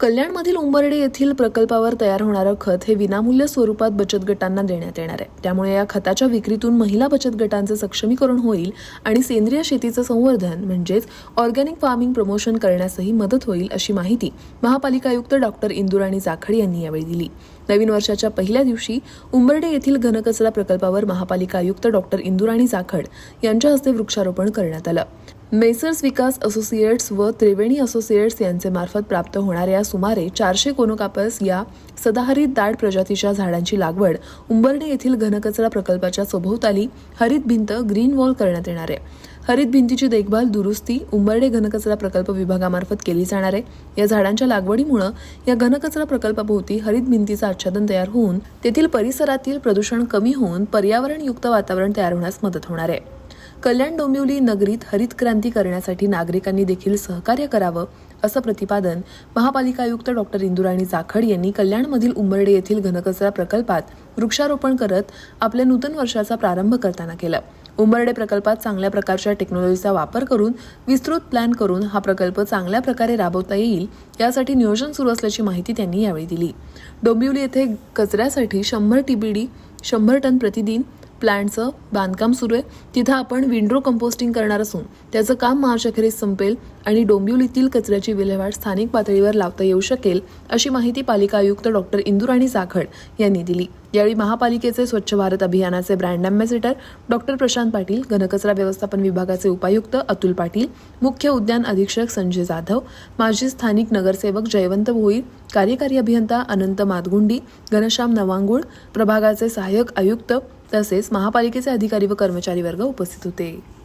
कल्याणमधील उंबर्डे येथील प्रकल्पावर तयार होणारं खत हे विनामूल्य स्वरूपात बचत गटांना देण्यात येणार आहे. त्यामुळे या खताच्या विक्रीतून महिला बचत गटांचे सक्षमीकरण होईल आणि सेंद्रिय शेतीचं संवर्धन म्हणजेच ऑर्गॅनिक फार्मिंग प्रमोशन करण्यासही मदत होईल अशी माहिती महापालिका आयुक्त डॉक्टर इंदुराणी जाखड यांनी यावेळी दिली. नवीन वर्षाच्या पहिल्या दिवशी उंबर्डे येथील घनकचरा प्रकल्पावर महापालिका आयुक्त डॉक्टर इंदुराणी जाखड यांच्या हस्ते वृक्षारोपण करण्यात आलं. मेसर्स विकास असोसिएट्स व त्रिवेणी असोसिएट्स यांचे मार्फत प्राप्त होणाऱ्या सुमारे चारशे कोनोकापस या सदाहरित दाट प्रजातीच्या झाडांची लागवड उंबर्णे येथील घनकचरा प्रकल्पाच्या सभोवताली हरित भिंत ग्रीन वॉल करण्यात येणार आहे. हरित भिंतीची देखभाल दुरुस्ती उंबर्डे घनकचरा प्रकल्प विभागामार्फत केली जाणार आहे. या झाडांच्या लागवडीमुळे या घनकचरा प्रकल्पाभोवती हरित भिंतीचं आच्छादन तयार होऊन तेथील परिसरातील प्रदूषण कमी होऊन पर्यावरणयुक्त वातावरण तयार होण्यास मदत होणार आहे. कल्याण डोंबिवली नगरीत हरित क्रांती करण्यासाठी नागरिकांनी देखील सहकार्य करावं असं प्रतिपादन महापालिका आयुक्त डॉक्टर इंदुराणी जाखड यांनी कल्याणमधील उंबर्डे येथील घनकचरा प्रकल्पात वृक्षारोपण करत आपल्या नूतन वर्षाचा प्रारंभ करताना केला. उंबर्डे प्रकल्पात चांगल्या प्रकारच्या टेक्नॉलॉजीचा वापर करून विस्तृत प्लॅन करून हा प्रकल्प चांगल्या प्रकारे राबवता येईल यासाठी नियोजन सुरू असल्याची माहिती त्यांनी यावेळी दिली. डोंबिवली येथे कचऱ्यासाठी शंभर टीबीडी शंभर टन प्रतिदिन प्लॅन्टचं बांधकाम सुरू आहे. तिथं आपण विंड्रो कंपोस्टिंग करणार असून त्याचं काम मार्च अखेरीस संपेल आणि डोंबिवलीतील कचऱ्याची विल्हेवाट स्थानिक पातळीवर लावता येऊ शकेल अशी माहिती पालिका आयुक्त डॉक्टर इंदुराणी जाखड यांनी दिली. यावेळी महापालिकेचे स्वच्छ भारत अभियानाचे brand ambassador doctor Prashant Patil घनकचरा व्यवस्थापन विभागाचे उपायुक्त अतुल पाटील मुख्य उद्यान अधीक्षक संजय जाधव माजी स्थानिक नगरसेवक जयवंत भोईर कार्यकारी अभियंता अनंत मातगुंडी घनश्याम नवांगुळ प्रभागाचे सहाय्यक आयुक्त तसेच महापालिकेचे अधिकारी व कर्मचारी वर्ग उपस्थित होते.